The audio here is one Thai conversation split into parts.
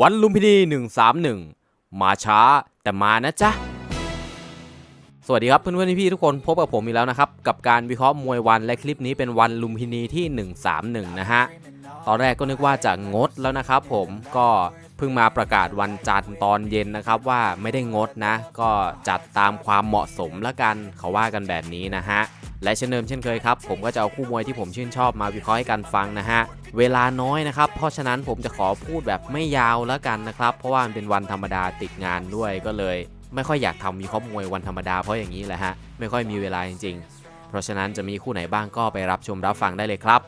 วันลุมพินี 131 มาช้าแต่มานะจ๊ะ สวัสดีครับเพื่อนๆพี่ๆทุกคนพบกับผมอีกแล้วนะครับ กับการวิเคราะห์มวยวันและคลิปนี้เป็นวันลุมพินีที่ 131 นะฮะ ตอนแรกก็นึกว่าจะงดแล้วนะครับผมก็เพิ่งมาประกาศวันจันทร์ตอนเย็นนะครับว่าไม่ได้งดนะ ก็จัดตามความเหมาะสมละกันเขาว่ากันแบบนี้นะฮะ และเช่นเดิมเช่นเคยครับ ผมก็จะเอาคู่มวยที่ผมชื่นชอบมาวิเคราะห์ให้กันฟังนะฮะ เวลาน้อยนะครับ เพราะฉะนั้นผมจะขอพูดแบบไม่ยาวแล้วกันนะครับ เพราะว่ามันเป็นวันธรรมดาติดงานด้วยก็เลย ไม่ค่อยอยากทำวิเคราะห์มวยวันธรรมดาเพราะอย่างนี้แหละฮะไม่ค่อยมีเวลาจริงๆ เพราะฉะนั้นจะมีคู่ไหนบ้างก็ไปรับชมรับฟังได้เลยครับ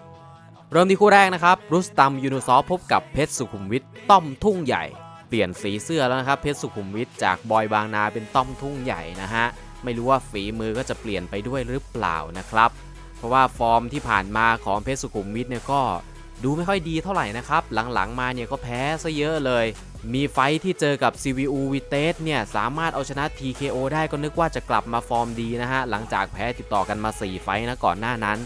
เริ่มที่คู่แรกนะครับรุสตัมยูนูซอฟพบกับเพชรสุขุมวิทต้อมทุ่งใหญ่เปลี่ยนสีเสื้อแล้วนะครับเพชรสุขุมวิทจากบอยบางนาเป็นต้อมทุ่งใหญ่นะฮะ ไม่รู้ว่าฝีมือก็จะเปลี่ยนไปด้วยหรือเปล่านะครับ เพราะว่าฟอร์มที่ผ่านมาของเพชรสุขุมวิทเนี่ยก็ดูไม่ค่อยดีเท่าไหร่นะครับ หลังๆมาเนี่ยก็แพ้ซะเยอะเลย มีไฟที่เจอกับ CVU v i t e s เนี่ยสามารถเอาชนะ TKO ได้ก็นึกว่าจะกลับมาฟอร์มดีนะฮะ หลังจากแพ้ติดต่อกันมา 4 ไฟนะก่อนหน้านั้น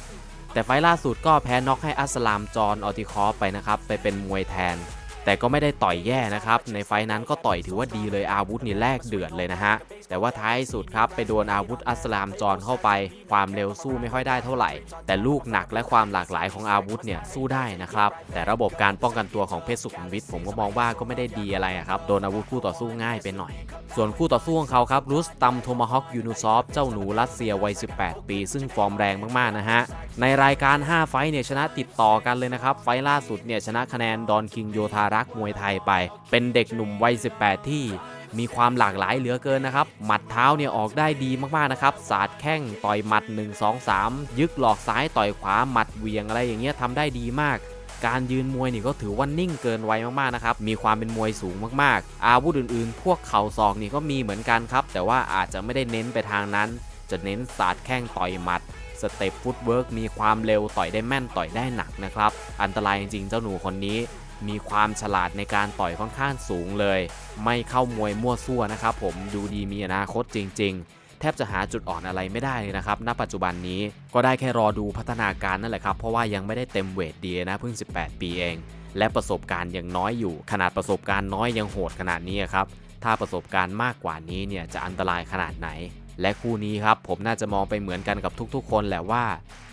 แต่ไฟล่าสุดก็แพ้น็อกให้อัสลามจอนออติคอฟไปนะครับ ไปเป็นมวยแทน แต่ก็ไม่ได้ต่อยแย่นะครับ ในไฟนั้นก็ต่อยถือว่าดีเลยอาวุธนี่แลกเดือดเลยนะฮะ แต่ว่าท้ายสุดครับไปโดนอาวุธอัสลามจอนเข้าไป ความเร็วสู้ไม่ค่อยได้เท่าไหร่ แต่ลูกหนักและความหลากหลายของอาวุธเนี่ยสู้ได้นะครับ แต่ระบบการป้องกันตัวของเพชรสุขุมวิทผมก็มองว่าก็ไม่ได้ดีอะไระครับ โดนอาวุธคู่ต่อสู้ง่ายไปหน่อย ส่วนคู่ต่อสู้ของเขาครับรุสตัมโทมาฮอกยูนูซอฟเจ้าหนูรัสเซียวัย 18 ปี ซึ่งฟอร์มแรงมากๆนะฮะ ในรายการ 5 ไฟเนี่ยชนะติดต่อกันเลยนะครับ ไฟล่าสุดเนี่ยชนะคะแนนดอนคิงโยธารักมวยไทยไป เป็นเด็กหนุ่มวัย 18 ที่มีความหลากหลายเหลือเกินนะครับ หมัดเท้าเนี่ยออกได้ดีมากๆนะครับ สาดแข้งต่อยหมัด 1 2 3 ยึกหลอกซ้ายต่อยขวาหมัดเวียงอะไรอย่างเงี้ยทำได้ดีมาก การยืนมวยนี่ก็ถือว่านิ่งเกินไวมากๆนะครับ มีความเป็นมวยสูงมากๆ อาวุธอื่นๆ พวกเข่าศอกนี่ก็มีเหมือนกันครับ แต่ว่าอาจจะไม่ได้เน้นไปทางนั้น จะเน้นสาดแข้งต่อยหมัดสเต็ปฟุตเวิร์กมีความเร็วต่อยได้แม่นต่อยได้หนักนะครับ อันตรายจริงๆ เจ้าหนูคนนี้ มีความฉลาดในการต่อยค่อนข้างสูงเลย ไม่เข้ามวยมั่วซั่วนะครับผมดูดีมีอนาคตจริง ๆ แทบจะหาจุดอ่อนอะไรไม่ได้เลยนะครับ ณปัจจุบันนี้ก็ได้แค่รอดูพัฒนาการนั่นแหละครับ เพราะว่ายังไม่ได้เต็มเวทดีนะเพิ่ง 18 ปีเอง และประสบการณ์ยังน้อยอยู่ ขนาดประสบการณ์น้อยยังโหดขนาดนี้ครับถ้าประสบการณ์มากกว่านี้เนี่ยจะอันตรายขนาดไหน และคู่นี้ครับผมน่าจะมองไปเหมือนกันกับทุกๆ คนแหละว่า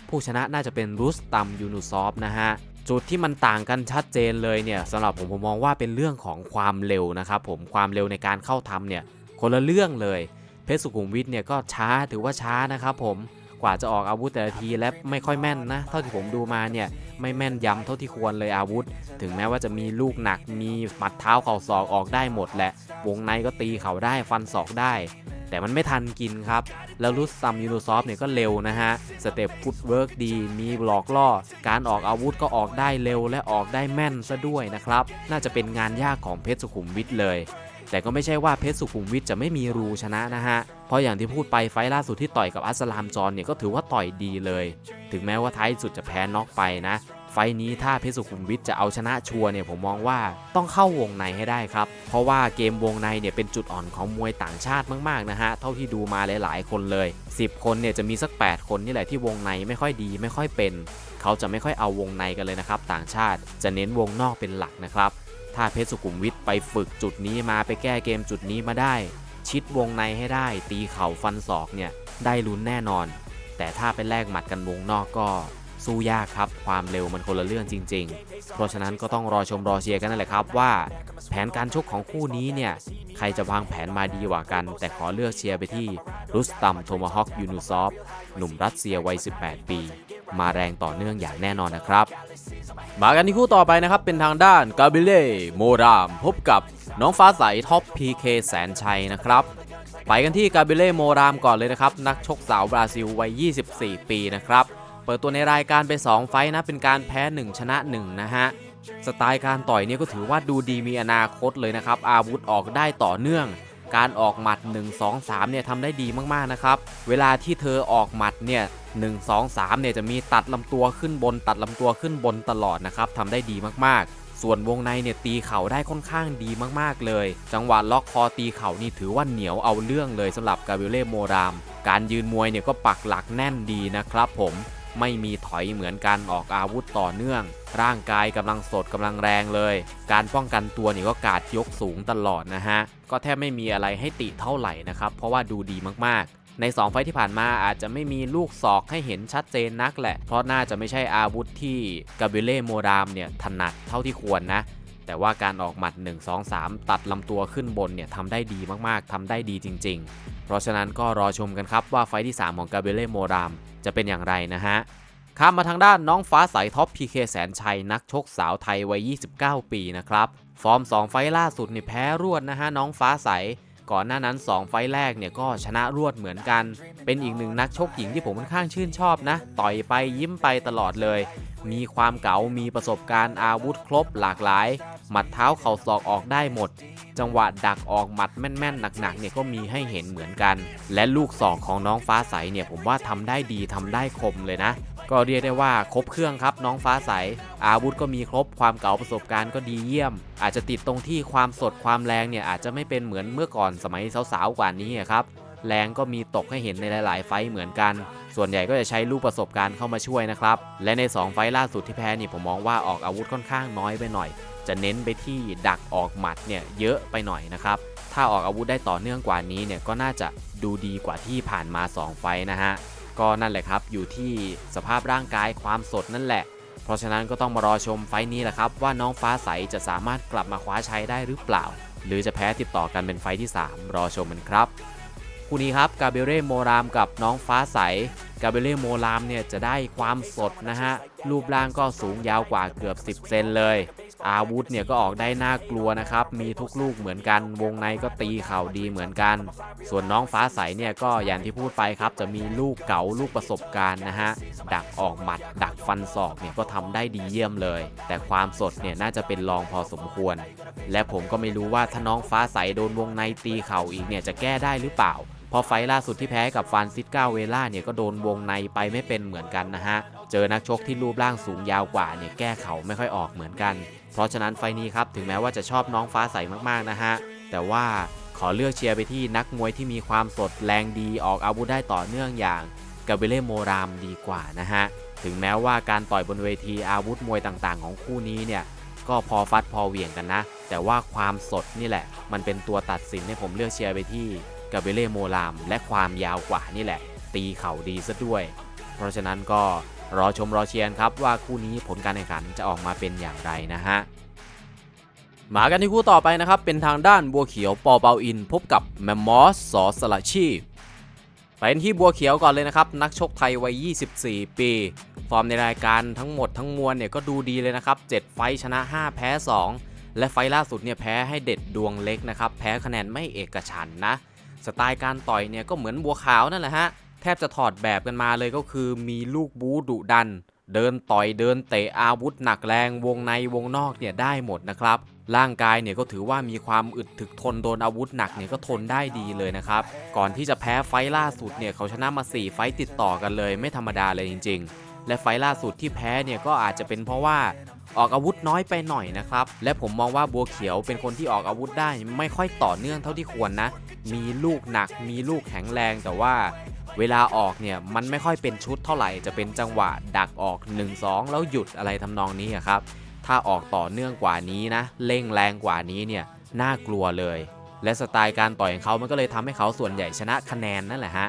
ผู้ชนะน่าจะเป็นรุสตัมยูนูซอฟนะฮะ จุดที่มันต่างกันชัดเจนเลยเนี่ยสำหรับผมผมมองว่าเป็นเรื่องของความเร็วนะครับผมความเร็วในการเข้าทำเนี่ยคนละเรื่องเลย เพชรสุขุมวิทเนี่ยก็ช้าถือว่าช้านะครับผมกว่าจะออกอาวุธแต่ละทีและไม่ค่อยแม่นนะ เท่าที่ผมดูมาเนี่ยไม่แม่นยำเท่าที่ควรเลยอาวุธ ถึงแม้ว่าจะมีลูกหนักมีหมัดเท้าเข่าศอกออกได้หมดแหละวงในก็ตีเข่าได้ฟันศอกได้ แต่มันไม่ทันกินครับ แล้วรุสซัมยูโนซอฟเนี่ยก็เร็วนะฮะ สเต็ปฟุตเวิร์กดี มีหลอกล่อ การออกอาวุธก็ออกได้เร็วและออกได้แม่นซะด้วยนะครับ น่าจะเป็นงานยากของเพชรสุขุมวิทเลย แต่ก็ไม่ใช่ว่าเพชรสุขุมวิทจะไม่มีรูชนะนะฮะ เพราะอย่างที่พูดไปไฟล์ล่าสุดที่ต่อยกับอัสลามจอนเนี่ยก็ถือว่าต่อยดีเลย ถึงแม้ว่าท้ายสุดจะแพ้น็อกไปนะ ไฟนี้ถ้าเพชรสุขุมวิทจะเอาชนะชัวร์เนี่ยผมมองว่าต้องเข้าวงในให้ได้ครับ เพราะว่าเกมวงในเนี่ยเป็นจุดอ่อนของมวยต่างชาติมากๆนะฮะเท่าที่ดูมาหลาย ๆ คนเลย 10 คนเนี่ยจะมีสัก 8 คนนี่แหละที่วงในไม่ค่อยดีไม่ค่อยเป็น เขาจะไม่ค่อยเอาวงในกันเลยนะครับต่างชาติจะเน้นวงนอกเป็นหลักนะครับถ้าเพชรสุขุมวิทไปฝึกจุดนี้มาไปแก้เกมจุดนี้มาได้ ชิดวงในให้ได้ ตีเข่าฟันศอกเนี่ยได้ลุ้นแน่นอน แต่ถ้าไปแลกหมัดกันวงนอกก็ สู้ยากครับ ความเร็วมันคนละเรื่องจริง ๆ เพราะฉะนั้นก็ต้องรอชมรอเชียร์กันนั่นแหละครับว่า แผนการชกของคู่นี้เนี่ย ใครจะวางแผนมาดีกว่ากัน แต่ขอเลือกเชียร์ไปที่รุสตัมโทมาฮอกยูนูซอฟหนุ่มรัสเซียวัย 18 ปี มาแรงต่อเนื่องอย่างแน่นอนนะครับ มากันที่คู่ต่อไปนะครับ เป็นทางด้านกาบิเล่โมราม พบกับน้องฟ้าใสท็อป PK แสนชัยนะครับไปกันที่กาบิเล่โมรามก่อนเลยนะครับ นักชกสาวบราซิลวัย 24 ปีนะครับ เปิดตัวในรายการไป 2 ไฟท์นะ เป็นการแพ้ 1 ชนะ 1 นะฮะ สไตล์การต่อยเนี่ยก็ถือว่าดูดีมีอนาคตเลยนะครับ อาวุธออกได้ต่อเนื่อง การออกหมัด 1 2 3 เนี่ยทำได้ดีมากๆนะครับ เวลาที่เธอออกหมัดเนี่ย1 2 3เนี่ยจะมีตัดลำตัวขึ้นบน ตัดลำตัวขึ้นบนตลอดนะครับทำได้ดีมากๆส่วนวงในเนี่ยตีเข่าได้ค่อนข้างดีมากๆเลย จังหวะล็อกคอตีเข่านี่ถือว่าเหนียวเอาเรื่องเลยสำหรับกาเบเล่โมราม การยืนมวยเนี่ยก็ปักหลักแน่นดีนะครับผม ไม่มีถอยเหมือนกันออกอาวุธต่อเนื่อง ร่างกายกำลังสดกำลังแรงเลย การป้องกันตัวนี่ก็กาดยกสูงตลอดนะฮะ ก็แทบไม่มีอะไรให้ติเท่าไหร่นะครับ เพราะว่าดูดีมากๆใน 2 ไฟที่ผ่านมาอาจจะไม่มีลูกศอกให้เห็นชัดเจนนักแหละ เพราะน่าจะไม่ใช่อาวุธที่กาเบเล่โมรามเนี่ยถนัดเท่าที่ควรนะ แต่ว่าการออกหมัด 1 2 3 ตัดลำตัวขึ้นบนเนี่ยทำได้ดีมากๆทำได้ดีจริง ๆ เพราะฉะนั้นก็รอชมกันครับว่าไฟที่ 3 ของกาเบเล่โมรามจะเป็นอย่างไรนะฮะข้ามมาทางด้านน้องฟ้าใสท็อปพีเคแสนชัย นักชกสาวไทยวัย 29 ปีนะครับ ฟอร์ม 2 ไฟล์ล่าสุดนี่แพ้รวดนะฮะน้องฟ้าใส ก่อนหน้านั้น 2 ไฟแรกเนี่ยก็ชนะรวดเหมือนกัน เป็นอีกหนึ่งนักชกหญิงที่ผมค่อนข้างชื่นชอบนะ ต่อยไปยิ้มไปตลอดเลย มีความเก๋ามีประสบการณ์อาวุธครบหลากหลาย หมัดเท้าเข่าศอกออกได้หมด จังหวะดักออกหมัดแม่นๆหนักๆเนี่ยก็มีให้เห็นเหมือนกัน และลูกศอกของน้องฟ้าใสเนี่ยผมว่าทำได้ดีทำได้คมเลยนะ ก็เรียกได้ว่าครบเครื่องครับน้องฟ้าใส อาวุธก็มีครบความเก๋าประสบการณ์ก็ดีเยี่ยม อาจจะติดตรงที่ความสดความแรงเนี่ยอาจจะไม่เป็นเหมือนเมื่อก่อนสมัยสาวๆกว่านี้ครับแรงก็มีตกให้เห็นในหลาย ๆ ไฟเหมือนกัน ส่วนใหญ่ก็จะใช้ลูกประสบการณ์เข้ามาช่วยนะครับ และใน 2 ไฟล่าสุดที่แพ้นี่ผมมองว่าออกอาวุธค่อนข้างน้อยไปหน่อย จะเน้นไปที่ดักออกหมัดเนี่ยเยอะไปหน่อยนะครับ ถ้าออกอาวุธได้ต่อเนื่องกว่านี้เนี่ยก็น่าจะดูดีกว่าที่ผ่านมา 2 ไฟนะฮะ ก็นั่นแหละครับอยู่ที่สภาพร่างกายความสดนั่นแหละ เพราะฉะนั้นก็ต้องมารอชมไฟนี้แหละครับ ว่าน้องฟ้าใสจะสามารถกลับมาคว้าชัยได้หรือเปล่า หรือจะแพ้ติดต่อกันเป็นไฟที่ 3 รอชมกันครับคู่นี้ครับกาเบเร่โมรามกับน้องฟ้าใสกาเบเร่โมรามเนี่ยจะได้ความสดนะฮะรูปร่างก็สูงยาวกว่าเกือบ 10 เซนเลย อาวุธเนี่ยก็ออกได้น่ากลัวนะครับ มีทุกลูกเหมือนกัน วงในก็ตีเข่าดีเหมือนกัน ส่วนน้องฟ้าใสเนี่ยก็อย่างที่พูดไปครับ จะมีลูกเก๋าลูกประสบการณ์นะฮะ ดักออกหมัด ดักฟันศอกเนี่ยก็ทำได้ดีเยี่ยมเลย แต่ความสดเนี่ยน่าจะเป็นรองพอสมควร และผมก็ไม่รู้ว่าถ้าน้องฟ้าใสโดนวงในตีเข่าอีกเนี่ยจะแก้ได้หรือเปล่าเพราะไฟล์ล่าสุดที่แพ้กับฟานซิสกาเวล่าเนี่ยก็โดนวงในไปไม่เป็นเหมือนกันนะฮะ เจอนักชกที่รูปร่างสูงยาวกว่าเนี่ยแก้เข่าไม่ค่อยออกเหมือนกัน เพราะฉะนั้นไฟนี้ครับถึงแม้ว่าจะชอบน้องฟ้าใสมากๆนะฮะแต่ว่าขอเลือกเชียร์ไปที่นักมวยที่มีความสดแรงดีออกอาวุธได้ต่อเนื่องอย่างกาเบเล่โมรามดีกว่านะฮะถึงแม้ว่าการต่อยบนเวทีอาวุธมวยต่างๆ ของคู่นี้เนี่ยก็พอฟัดพอเหวี่ยงกันนะ แต่ว่าความสดนี่แหละ มันเป็นตัวตัดสินให้ผมเลือกเชียร์ไปที่กาเบเล่โมราม และความยาวกว่านี่แหละ ตีเข่าดีซะด้วย เพราะฉะนั้นก็ รอชมรอเชียร์ครับว่าคู่นี้ผลการแข่งขันจะออกมาเป็นอย่างไรนะฮะมากันที่คู่ต่อไปนะครับ เป็นทางด้านบัวเขียวปอเปาอิน พบกับแมมมอสสอสละชีพไปที่บัวเขียวก่อนเลยนะครับ นักชกไทยวัย 24 ปี ฟอร์มในรายการทั้งหมดทั้งมวลเนี่ยก็ดูดีเลยนะครับ 7 ไฟชนะ 5 แพ้ 2 และไฟล่าสุดเนี่ยแพ้ให้เด็ดดวงเล็กนะครับ แพ้คะแนนไม่เอกฉันนะ สไตล์การต่อยเนี่ยก็เหมือนบัวขาวนั่นแหละฮะ แทบจะถอดแบบกันมาเลยก็คือมีลูกบูดุดัน เดินต่อยเดินเตะอาวุธหนักแรงวงในวงนอกเนี่ยได้หมดนะครับ ร่างกายเนี่ยก็ถือว่ามีความอึดถึกทนโดนอาวุธหนักเนี่ยก็ทนได้ดีเลยนะครับ ก่อนที่จะแพ้ไฟล่าสุดเนี่ยเขาชนะมา 4 ไฟติดต่อกันเลย ไม่ธรรมดาเลยจริง ๆ และไฟล่าสุดที่แพ้เนี่ยก็อาจจะเป็นเพราะว่าออกอาวุธน้อยไปหน่อยนะครับ และผมมองว่าบัวเขียวเป็นคนที่ออกอาวุธได้ไม่ค่อยต่อเนื่องเท่าที่ควรนะ มีลูกหนักมีลูกแข็งแรงแต่ว่า เวลาออกเนี่ยมันไม่ค่อยเป็นชุดเท่าไหร่จะเป็นจังหวะดักออก 1-2 แล้วหยุดอะไรทำนองนี้ครับ ถ้าออกต่อเนื่องกว่านี้นะเร่งแรงกว่านี้เนี่ยน่ากลัวเลย และสไตล์การต่อยของเขามันก็เลยทำให้เขาส่วนใหญ่ชนะคะแนนนั่นแหละฮะ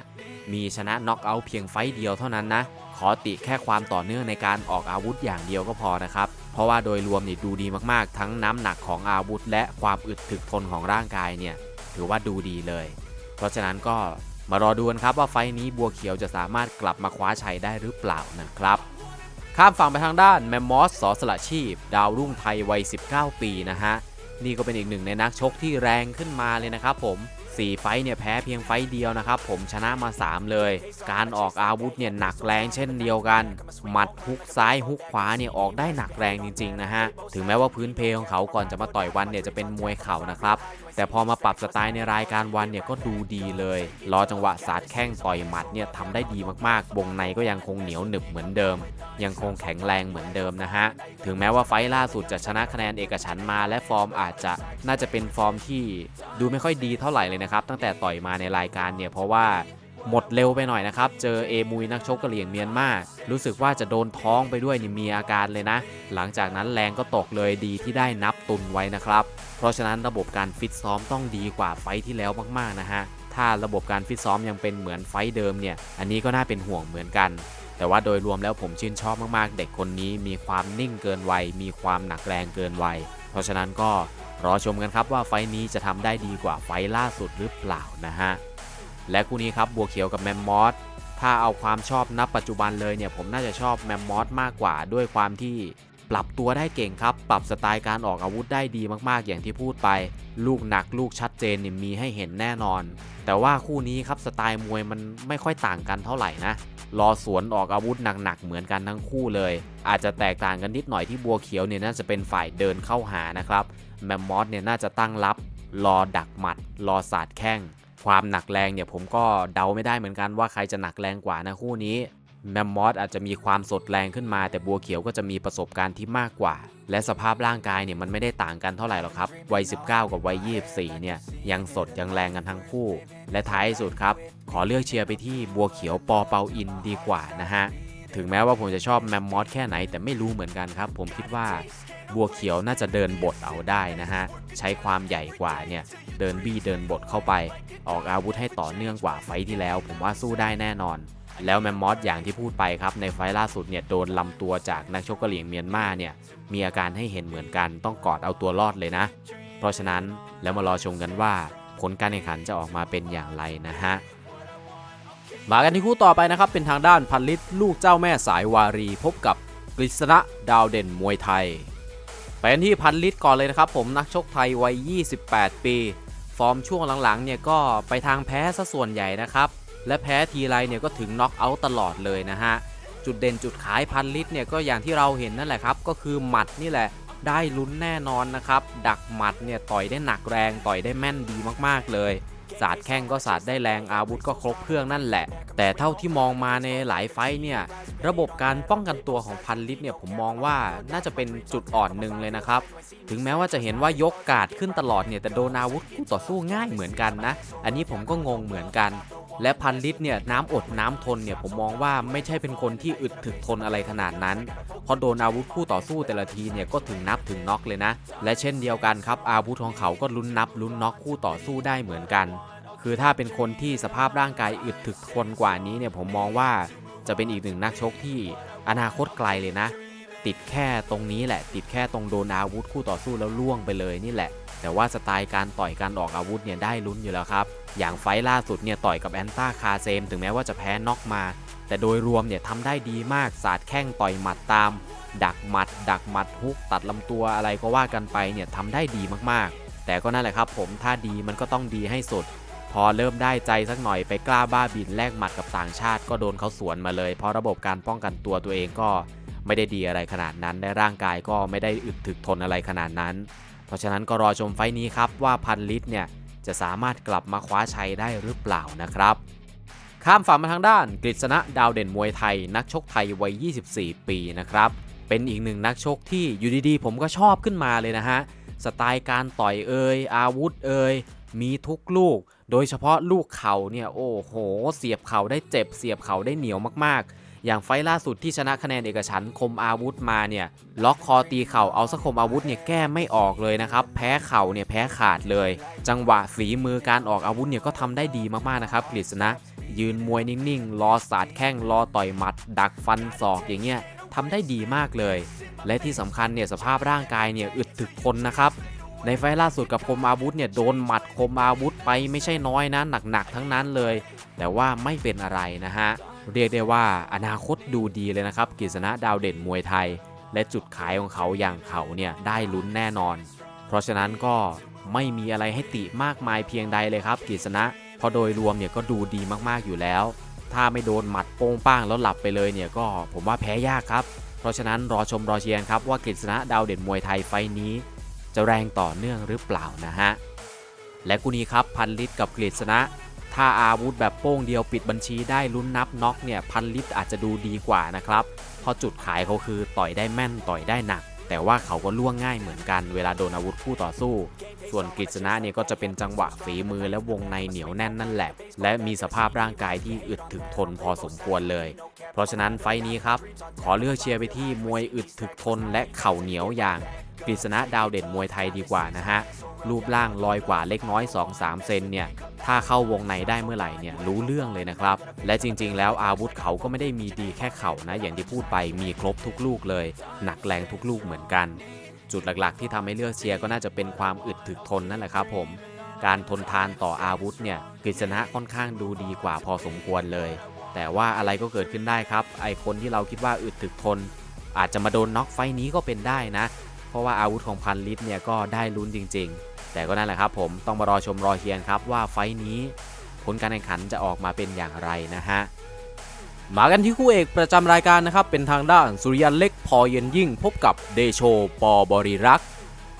มีชนะน็อกเอาท์เพียงไฟเดียวเท่านั้นนะขอติแค่ความต่อเนื่องในการออกอาวุธอย่างเดียวก็พอนะครับเพราะว่าโดยรวมนี่ดูดีมากๆ ทั้งน้ำหนักของอาวุธ และความอึดถึกทนของร่างกายเนี่ยถือว่าดูดีเลย เพราะฉะนั้นก็ มารอดูกันครับว่าไฟนี้บัวเขียวจะสามารถกลับมาคว้าชัยได้หรือเปล่านะครับ ข้ามฝั่งไปทางด้านแมมมอสสอสละชีพ ดาวรุ่งไทยวัย 19 ปีนะฮะ นี่ก็เป็นอีกหนึ่งในนักชกที่แรงขึ้นมาเลยนะครับผม 4 ไฟเนี่ยแพ้เพียงไฟเดียวนะครับ ผมชนะมา 3 เลย การออกอาวุธเนี่ยหนักแรงเช่นเดียวกัน หมัดฮุกซ้ายฮุกขวาเนี่ยออกได้หนักแรงจริงๆนะฮะ ถึงแม้ว่าพื้นเพของเขาก่อนจะมาต่อยวันเนี่ยจะเป็นมวยเข่านะครับ แต่พอมาปรับสไตล์ในรายการวันเนี่ยก็ดูดีเลย รอจังหวะสาดแข้งต่อยหมัดเนี่ยทำได้ดีมากๆวงในก็ยังคงเหนียวหนึบเหมือนเดิม ยังคงแข็งแรงเหมือนเดิมนะฮะ ถึงแม้ว่าไฟล่าสุดจะชนะคะแนนเอกฉันมาและฟอร์มอาจจะน่าจะเป็นฟอร์มที่ดูไม่ค่อยดีเท่าไหร่เลยนะครับ ตั้งแต่ต่อยมาในรายการเนี่ยเพราะว่าหมดเร็วไปหน่อยนะครับ เจอเอมุยนักชกกะเหรี่ยงเมียนมา รู้สึกว่าจะโดนท้องไปด้วยนี่มีอาการเลยนะ หลังจากนั้นแรงก็ตกเลยดีที่ได้นับตุนไว้นะครับ เพราะฉะนั้นระบบการฟิตซ้อมต้องดีกว่าไฟที่แล้วมากๆนะฮะ ถ้าระบบการฟิตซ้อมยังเป็นเหมือนไฟเดิมเนี่ย อันนี้ก็น่าเป็นห่วงเหมือนกัน แต่ว่าโดยรวมแล้วผมชื่นชอบมากๆ เด็กคนนี้มีความนิ่งเกินวัย มีความหนักแรงเกินวัย เพราะฉะนั้นก็รอชมกันครับว่าไฟนี้จะทำได้ดีกว่าไฟล่าสุดหรือเปล่านะฮะ และคู่นี้ครับบัวเขียวกับแมมมอสถ้าเอาความชอบนับปัจจุบันเลยเนี่ยผมน่าจะชอบแมมมอสมากกว่าด้วยความที่ปรับตัวได้เก่งครับ ปรับสไตล์การออกอาวุธได้ดีมากๆ อย่างที่พูดไป ลูกหนักลูกชัดเจนนี่มีให้เห็นแน่นอน แต่ว่าคู่นี้ครับสไตล์มวยมันไม่ค่อยต่างกันเท่าไหร่นะ รอสวนออกอาวุธหนักๆเหมือนกันทั้งคู่เลย อาจจะแตกต่างกันนิดหน่อยที่บัวเขียวเนี่ยน่าจะเป็นฝ่ายเดินเข้าหานะครับแมมมอสเนี่ยน่าจะตั้งรับ รอดักหมัด รอสาดแข้ง ความหนักแรงเนี่ยผมก็เดาไม่ได้เหมือนกันว่าใครจะหนักแรงกว่านะคู่นี้แมมมอสอาจจะมีความสดแรงขึ้นมา แต่บัวเขียวก็จะมีประสบการณ์ที่มากกว่า และสภาพร่างกายเนี่ยมันไม่ได้ต่างกันเท่าไหร่หรอกครับวัย 19 กับวัย 24 เนี่ยยังสดยังแรงกันทั้งคู่ และท้ายสุดครับ ขอเลือกเชียร์ไปที่บัวเขียวปอเปาอินดีกว่านะฮะ ถึงแม้ว่าผมจะชอบแมมมอสแค่ไหนแต่ไม่รู้เหมือนกันครับ ผมคิดว่าบัวเขียวน่าจะเดินบทเอาได้นะฮะ ใช้ความใหญ่กว่าเนี่ยเดินบี้เดินบทเข้าไป ออกอาวุธให้ต่อเนื่องกว่าไฟที่แล้ว ผมว่าสู้ได้แน่นอน แล้วแมมมอสอย่างที่พูดไปครับในไฟล่าสุดเนี่ยโดนลำตัวจากนักชกกะเหรี่ยงเมียนมาเนี่ยมีอาการให้เห็นเหมือนกันต้องกอดเอาตัวรอดเลยนะ เพราะฉะนั้นแล้วมารอชมกันว่า ผลการแข่งขันจะออกมาเป็นอย่างไรนะฮะมากันที่คู่ต่อไปนะครับ เป็นทางด้านพันลิตรลูกเจ้าแม่สายวารี พบกับกฤษณะดาวเด่นมวยไทยไปกันที่พันลิตรก่อนเลยนะครับ ผมนักชกไทยวัย 28 ปี ฟอร์มช่วงหลังๆเนี่ยก็ไปทางแพ้ซะส่วนใหญ่นะครับ และแพ้ทีไรเนี่ยก็ถึงน็อกเอาท์ตลอดเลยนะฮะ จุดเด่นจุดขายพันลิตรเนี่ยก็อย่างที่เราเห็นนั่นแหละครับ ก็คือหมัดนี่แหละ ได้ลุ้นแน่นอนนะครับ ดักหมัดเนี่ยต่อยได้หนักแรงต่อยได้แม่นดีมากๆเลยสาดแข้งก็สาดได้แรงอาวุธก็ครบเครื่องนั่นแหละ แต่เท่าที่มองมาในหลายไฟเนี่ยระบบการป้องกันตัวของพันลิตเนี่ยผมมองว่าน่าจะเป็นจุดอ่อนหนึ่งเลยนะครับ ถึงแม้ว่าจะเห็นว่ายกกาดขึ้นตลอดเนี่ยแต่โดนอาวุธคู่ต่อสู้ง่ายเหมือนกันนะ อันนี้ผมก็งงเหมือนกัน และพันลิตรเนี่ยน้ำอดน้ำทนเนี่ยผมมองว่าไม่ใช่เป็นคนที่อึดถึกทนอะไรขนาดนั้นพอโดนอาวุธคู่ต่อสู้แต่ละทีเนี่ยก็ถึงนับถึงน็อกเลยนะ และเช่นเดียวกันครับ อาวุธของเขาก็ลุ้นนับลุ้นน็อกคู่ต่อสู้ได้เหมือนกัน คือถ้าเป็นคนที่สภาพร่างกายอึดถึกทนกว่านี้เนี่ยผมมองว่าจะเป็นอีกหนึ่งนักชกที่อนาคตไกลเลยนะ ติดแค่ตรงนี้แหละ ติดแค่ตรงโดนอาวุธคู่ต่อสู้แล้วล่วงไปเลยนี่แหละ แต่ว่าสไตล์การต่อยการออกอาวุธเนี่ยได้ลุ้นอยู่แล้วครับ อย่างไฟล่าสุดเนี่ยต่อยกับแอนต้าคาเซม ถึงแม้ว่าจะแพ้น็อกมา แต่โดยรวมเนี่ยทำได้ดีมากสาดแข้งต่อยหมัดตาม ดักหมัด ดักหมัดฮุกตัดลำตัวอะไรก็ว่ากันไปเนี่ยทำได้ดีมากๆ แต่ก็นั่นแหละครับ ผมถ้าดีมันก็ต้องดีให้สุดพอเริ่มได้ใจสักหน่อยไปกล้าบ้าบินแลกหมัดกับต่างชาติก็โดนเขาสวนมาเลย เพราะระบบการป้องกันตัวตัวเองก็ ไม่ได้ดีอะไรขนาดนั้นและร่างกายก็ไม่ได้อึดถึกทนอะไรขนาดนั้น เพราะฉะนั้นก็รอชมไฟนี้ครับว่าพันลิตรเนี่ยจะสามารถกลับมาคว้าชัยได้หรือเปล่านะครับข้ามฝั่งมาทางด้านกฤษณะดาวเด่นมวยไทย นักชกไทยวัย 24 ปีนะครับ เป็นอีกหนึ่งนักชกที่อยู่ดีๆ ผมก็ชอบขึ้นมาเลยนะฮะ สไตล์การต่อยเอ่ยอาวุธเอ่ยมีทุกลูก โดยเฉพาะลูกเข่าเนี่ย โอ้โห เสียบเข่าได้เจ็บ เสียบเข่าได้เหนียวมากๆ อย่างไฟล่าสุดที่ชนะคะแนนเอกฉันคมอาวุธมาเนี่ยล็อกคอตีเข่าเอาสักคมอาวุธเนี่ยแก้ไม่ออกเลยนะครับ แพ้เข่าเนี่ยแพ้ขาดเลย จังหวะฝีมือการออกอาวุธเนี่ยก็ทำได้ดีมากๆนะครับกฤษณะยืนมวยนิ่งๆ รอสาดแข้งรอต่อยหมัด ดักฟันศอกอย่างเงี้ยทำได้ดีมากเลย และที่สำคัญเนี่ยสภาพร่างกายเนี่ยอึดถึกทนนะครับ ในไฟล่าสุดกับคมอาวุธเนี่ยโดนหมัดคมอาวุธไปไม่ใช่น้อยนะหนักๆทั้งนั้นเลย แต่ว่าไม่เป็นอะไรนะฮะ เรียกได้ว่าอนาคตดูดีเลยนะครับกฤษณะดาวเด่นมวยไทย และจุดขายของเขาอย่างเขาเนี่ยได้ลุ้นแน่นอน เพราะฉะนั้นก็ไม่มีอะไรให้ติมากมายเพียงใดเลยครับกฤษณะเพราะโดยรวมเนี่ยก็ดูดีมากๆอยู่แล้ว ถ้าไม่โดนหมัดโป้งป้างแล้วหลับไปเลยเนี่ยก็ผมว่าแพ้ยากครับ เพราะฉะนั้นรอชมรอเชียร์ครับว่ากฤษณะดาวเด่นมวยไทยไฟล์นี้ จะแรงต่อเนื่องหรือเปล่านะฮะและกูนี้ครับพันลิตรกับกฤษณะ ถ้าอาวุธแบบโป้งเดียวปิดบัญชีได้ลุ้นนับน็อกเนี่ยพันลิตรอาจจะดูดีกว่านะครับเพราะจุดขายเขาคือต่อยได้แม่นต่อยได้หนัก แต่ว่าเขาก็ล่วงง่ายเหมือนกันเวลาโดนอาวุธคู่ต่อสู้ ส่วนกฤษณะเนี่ยก็จะเป็นจังหวะฝีมือและวงในเหนียวแน่นนั่นแหละ และมีสภาพร่างกายที่อึดถึกทนพอสมควรเลย เพราะฉะนั้นไฟนี้ครับขอเลือกเชียร์ไปที่มวยอึดถึกทนและเข่าเหนียวอย่าง กฤษณะดาวเด่นมวยไทยดีกว่านะฮะ รูปร่างลอยกว่าเล็กน้อย 2-3 เซนเนี่ย ถ้าเข้าวงในได้เมื่อไหร่เนี่ยรู้เรื่องเลยนะครับ และจริงๆ แล้วอาวุธเขาก็ไม่ได้มีดีแค่เข่านะ อย่างที่พูดไปมีครบทุกลูกเลย หนักแรงทุกลูกเหมือนกัน จุดหลักๆ ที่ทำให้เลือกเชียร์ก็น่าจะเป็นความอึดถึกทนนั่นแหละครับผมการทนทานต่ออาวุธเนี่ยกฤษณะค่อนข้างดูดีกว่าพอสมควรเลย แต่ว่าอะไรก็เกิดขึ้นได้ครับ ไอคนที่เราคิดว่าอึดถึกทน อาจจะมาโดนน็อกไฟนี้ก็เป็นได้นะ เพราะว่าอาวุธของพันลิตรเนี่ยก็ได้ลุ้นจริง ๆ แต่ก็นั่นแหละครับผมต้องมารอชมรอเฮียนครับว่าไฟนี้ผลการแข่งขันจะออกมาเป็นอย่างไรนะฮะมากันที่คู่เอกประจำรายการนะครับ เป็นทางด้านสุริยันเล็กพอเย็นยิ่ง พบกับเดโชปอบริรักษ์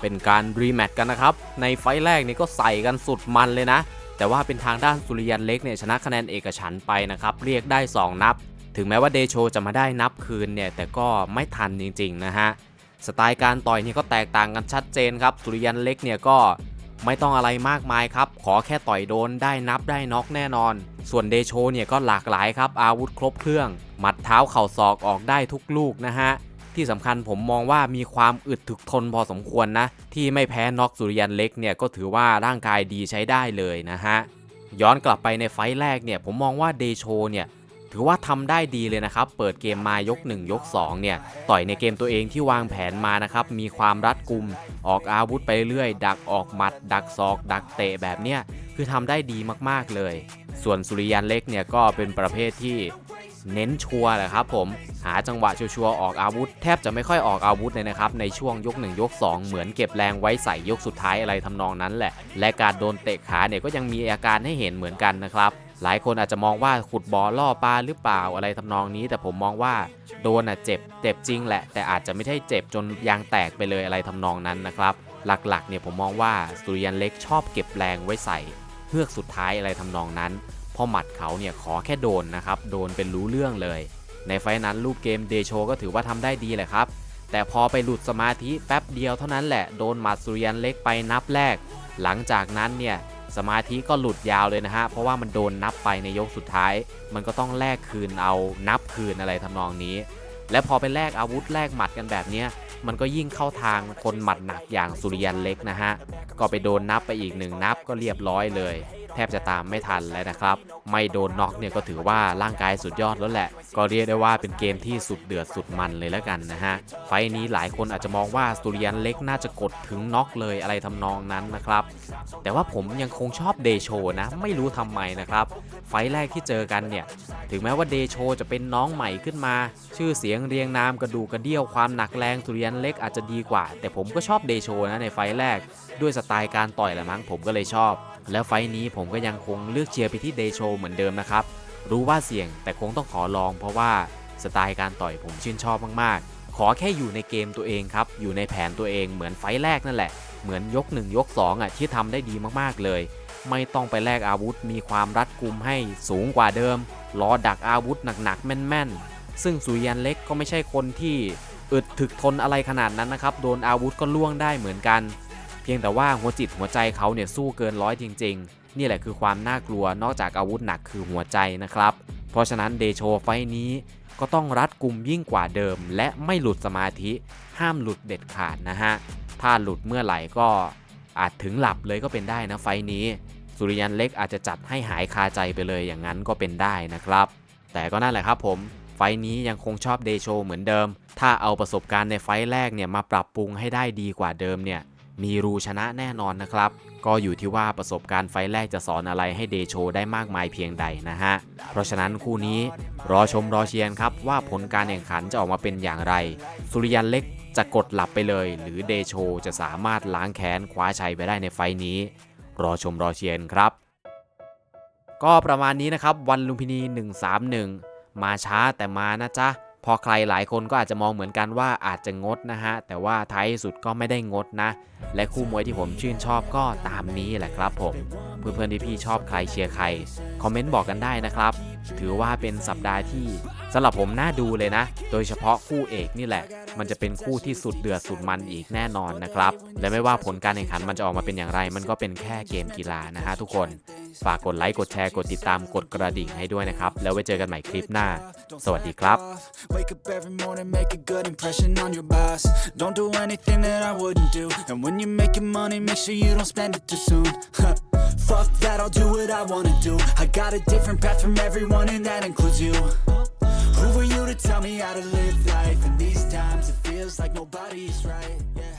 เป็นการรีแมตช์กันนะครับ ในไฟแรกนี่ก็ใส่กันสุดมันเลยนะ แต่ว่าเป็นทางด้านสุริยันเล็กเนี่ยชนะคะแนนเอกฉันไปนะครับ เรียกได้ 2 นับ ถึงแม้ว่าเดโชจะมาได้นับคืนเนี่ยแต่ก็ไม่ทันจริงๆนะฮะ สไตล์การต่อยเนี่ยก็แตกต่างกันชัดเจนครับสุริยันเล็กเนี่ยก็ไม่ต้องอะไรมากมายครับ ขอแค่ต่อยโดนได้นับได้น็อกแน่นอน ส่วนเดโชเนี่ยก็หลากหลายครับ อาวุธครบเครื่อง หมัดเท้าเข่าศอกออกได้ทุกลูกนะฮะ ที่สำคัญผมมองว่ามีความอึดถึกทนพอสมควรนะ ที่ไม่แพ้น็อกสุริยันเล็กเนี่ยก็ถือว่าร่างกายดีใช้ได้เลยนะฮะ ย้อนกลับไปในไฟแรกเนี่ยผมมองว่าเดโชเนี่ย ถือว่าทำได้ดีเลยนะครับ เปิดเกมมายก 1 ยก 2 เนี่ย ต่อยในเกมตัวเองที่วางแผนมานะครับ มีความรัดกุม ออกอาวุธไปเรื่อย ดักออกหมัด ดักศอก ดักเตะแบบเนี้ย คือทำได้ดีมากๆเลย ส่วนสุริยันเล็กเนี่ยก็เป็นประเภทที่เน้นชัวร์แหละครับผมหาจังหวะชัวร์ๆออกอาวุธ แทบจะไม่ค่อยออกอาวุธเลยนะครับ ในช่วงยก 1 ยก 2 เหมือนเก็บแรงไว้ใส่ยกสุดท้ายอะไรทำนองนั้นแหละ และการโดนเตะขาเนี่ยก็ยังมีอาการให้เห็นเหมือนกันนะครับ หลายคนอาจจะมองว่าขุดบอลล่อปลาหรือเปล่าอะไรทำนองนี้ แต่ผมมองว่าโดนอะเจ็บเจ็บจริงแหละ แต่อาจจะไม่ใช่เจ็บจนยางแตกไปเลยอะไรทำนองนั้นนะครับหลักๆเนี่ยผมมองว่าสุริยันเล็กชอบเก็บแรงไว้ใส่เพื่อกสุดท้ายอะไรทำนองนั้นพอหมัดเขาเนี่ยขอแค่โดนนะครับโดนเป็นรู้เรื่องเลย ในไฟนั้นรูปเกมเดโชก็ถือว่าทำได้ดีแหละครับแต่พอไปหลุดสมาธิแป๊บเดียวเท่านั้นแหละโดนหมัดสุริยันเล็กไปนับแรก หลังจากนั้นเนี่ย สมาธิก็หลุดยาวเลยนะฮะ เพราะว่ามันโดนนับไปในยกสุดท้าย มันก็ต้องแลกคืนเอานับคืนอะไรทำนองนี้ และพอไปแลกอาวุธแลกหมัดกันแบบเนี้ยมันก็ยิ่งเข้าทางคนหมัดหนักอย่างสุริยันเล็กนะฮะ ก็ไปโดนนับไปอีกหนึ่งนับก็เรียบร้อยเลย แทบจะตามไม่ทันแล้วนะครับ ไม่โดนน็อกเนี่ยก็ถือว่าร่างกายสุดยอดแล้วแหละ ก็เรียกได้ว่าเป็นเกมที่สุดเดือดสุดมันเลยแล้วกันนะฮะ ไฟนี้หลายคนอาจจะมองว่าสุริยันเล็กน่าจะกดถึงน็อกเลยอะไรทำนองนั้นนะครับ แต่ว่าผมยังคงชอบเดโชนะไม่รู้ทำไมนะครับ ไฟแรกที่เจอกันเนี่ยถึงแม้ว่าเดโชจะเป็นน้องใหม่ขึ้นมา ชื่อเสียงเรียงนามกระดูกกระเดี่ยวความหนักแรงสุริยันเล็กอาจจะดีกว่า แต่ผมก็ชอบเดโชนะในไฟแรกด้วยสไตล์การต่อยแหละมั้งผมก็เลยชอบ แล้วไฟนี้ผมก็ยังคงเลือกเชียร์ไปที่เดโชเหมือนเดิมนะครับ รู้ว่าเสี่ยงแต่คงต้องขอลอง เพราะว่าสไตล์การต่อยผมชื่นชอบมากๆ ขอแค่อยู่ในเกมตัวเองครับ อยู่ในแผนตัวเองเหมือนไฟแรกนั่นแหละ เหมือนยก 1 ยก 2อะที่ทำได้ดีมากๆเลย ไม่ต้องไปแลกอาวุธ มีความรัดกุมให้สูงกว่าเดิม รอดักอาวุธหนักๆแม่นๆ ซึ่งสุยันเล็กก็ไม่ใช่คนที่อึดถึกทนอะไรขนาดนั้นนะครับ โดนอาวุธก็ล่วงได้เหมือนกัน เพียงแต่ว่าหัวจิตหัวใจเขาเนี่ยสู้เกินร้อยจริง ๆ นี่แหละคือความน่ากลัวนอกจากอาวุธหนักคือหัวใจนะครับ เพราะฉะนั้นเดโชไฟนี้ก็ต้องรัดกุมยิ่งกว่าเดิม และไม่หลุดสมาธิ ห้ามหลุดเด็ดขาดนะฮะ ถ้าหลุดเมื่อไหร่ก็อาจถึงหลับเลยก็เป็นได้นะไฟนี้ สุริยันเล็กอาจจะจัดให้หายคาใจไปเลยอย่างนั้นก็เป็นได้นะครับ แต่ก็นั่นแหละครับผมไฟนี้ยังคงชอบเดโชเหมือนเดิม ถ้าเอาประสบการณ์ในไฟแรกเนี่ยมาปรับปรุงให้ได้ดีกว่าเดิมเนี่ย มีรูชนะแน่นอนนะครับ ก็อยู่ที่ว่าประสบการณ์ไฟแรกจะสอนอะไรให้เดโชได้มากมายเพียงใดนะฮะ เพราะฉะนั้นคู่นี้รอชมรอเชียร์ครับว่าผลการแข่งขันจะออกมาเป็นอย่างไร สุริยันเล็กจะกดหลับไปเลย หรือเดโชจะสามารถล้างแค้นคว้าชัยไปได้ในไฟนี้ รอชมรอเชียร์ครับ ก็ประมาณนี้นะครับวันลุมพินี 131 มาช้าแต่มานะจ๊ะ พอใครหลายคนก็อาจจะมองเหมือนกันว่าอาจจะงดนะฮะ แต่ว่าท้ายสุดก็ไม่ได้งดนะ และคู่มวยที่ผมชื่นชอบก็ตามนี้แหละครับผม เพื่อนๆที่พี่ชอบใครเชียร์ใคร คอมเมนต์บอกกันได้นะครับ ถือว่าเป็นสัปดาห์ที่สำหรับผมน่าดูเลยนะ โดยเฉพาะคู่เอกนี่แหละ มันจะเป็นคู่ที่สุดเดือดสุดมันอีกแน่นอนนะครับ และไม่ว่าผลการแข่งขันมันจะออกมาเป็นอย่างไร มันก็เป็นแค่เกมกีฬานะฮะทุกคน ฝากกดไลค์กดแชร์กดติดตามกดกระดิ่งให้ด้วยนะครับ แล้วไว้เจอกันใหม่คลิปหน้า สวัสดีครับ Wake up every morning, make a good impression on your boss. Don't do anything that I wouldn't do. And when you're making money, make sure you don't spend it too soon. Fuck that, I'll do what I wanna do. I got a different path from everyone, and that includes you. Who are you to tell me how to live life? In these times, it feels like nobody's right. Yeah,